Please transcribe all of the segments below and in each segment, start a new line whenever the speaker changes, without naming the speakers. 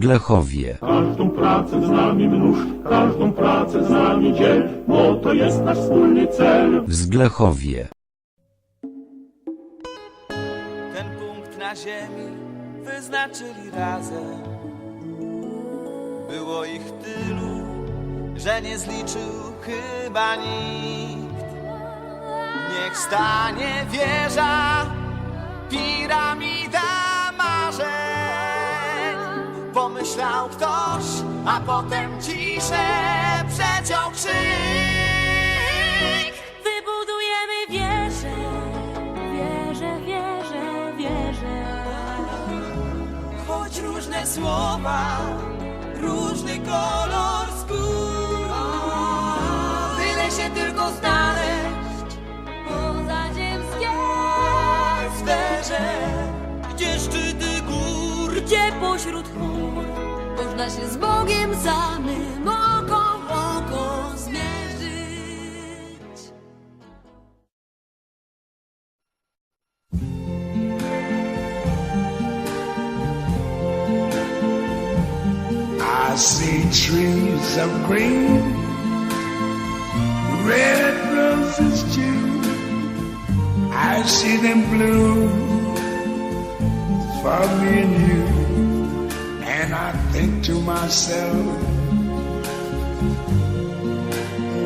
Zglechowie,
Każdą pracę z nami mnóż, każdą pracę z nami dziel, bo to jest nasz wspólny cel.
w Zglechowie,
Ten punkt na ziemi wyznaczyli razem. Było ich tylu, że nie zliczył chyba nikt. Niech stanie wieża, piramida Pomyślał ktoś, a potem ciszę przeciął krzyk.
Wybudujemy wieżę, wieżę, wieżę, wieżę.
Choć różne słowa, Się
z Bogiem samym oko w oko zmierzyć.
I see trees of green, red roses too. I see them bloom for me and you. Myself,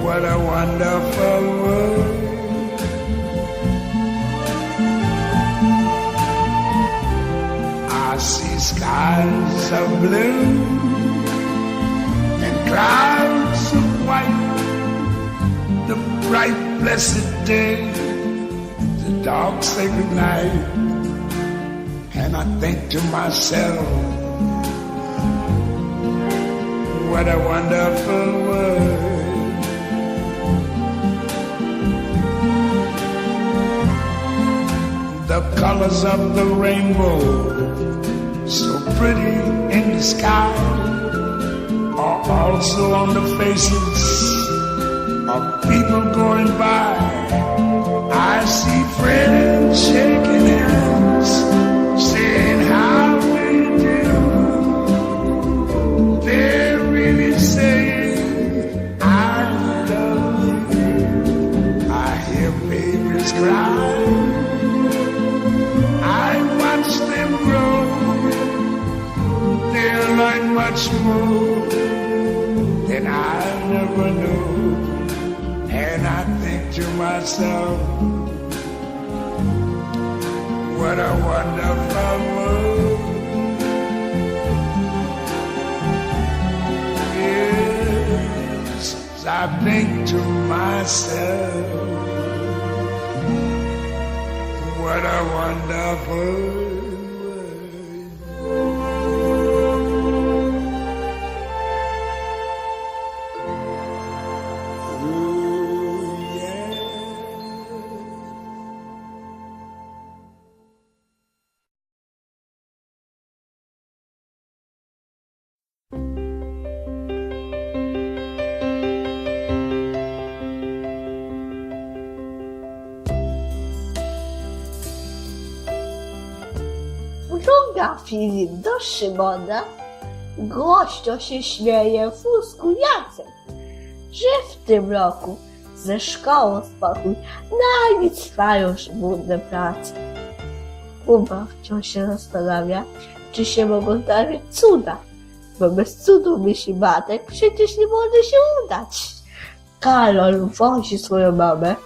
what a wonderful world. I see skies of blue and clouds of white, the bright blessed day, the dark sacred night, and I think to myself, what a wonderful world. The colors of the rainbow, so pretty in the sky are also on the faces of people going by. I see friends shaking hands, never knew. And I think to myself, what a wonderful world. Yes, I think to myself, what a wonderful
Mruga Filip do Szymona, głośno się śmieje wózku Jacek, że w tym roku ze szkołą spokój, na nic trwają żmudne prace. Kuba wciąż się zastanawia, czy się mogą zdarzyć cuda, bo bez cudu myśli matek przecież nie może się udać. Karol wozi swoją mamę,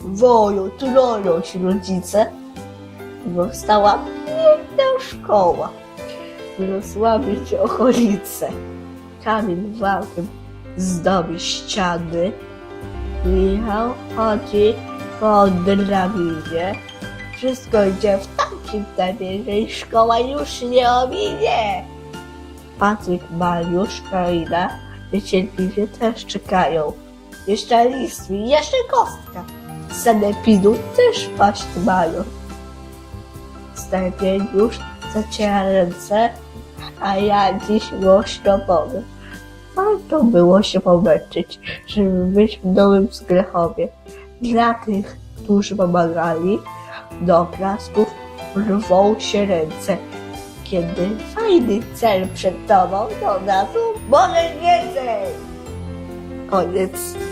woją, trolą się rodzice, powstała piękna szkoła. Wyrosłaby się okolice. Kamil wałkiem zdobi ściany. Michał chodzi po drabinie. Wszystko idzie w takim tempie, że szkoła już nie ominie. Patryk, Mariusz, Karina niecierpliwie też czekają. Jeszcze list, jeszcze kostka. Sanepidu też paść mają. Stępień już zaciera ręce, a ja dziś głośno powiem. Warto było się pomęczyć, żeby być w nowym Zgrechowie. Dla tych, którzy pomagali, do oklasków rwą się ręce. kiedy fajny cel przed tobą, to na to możesz więcej. Koniec.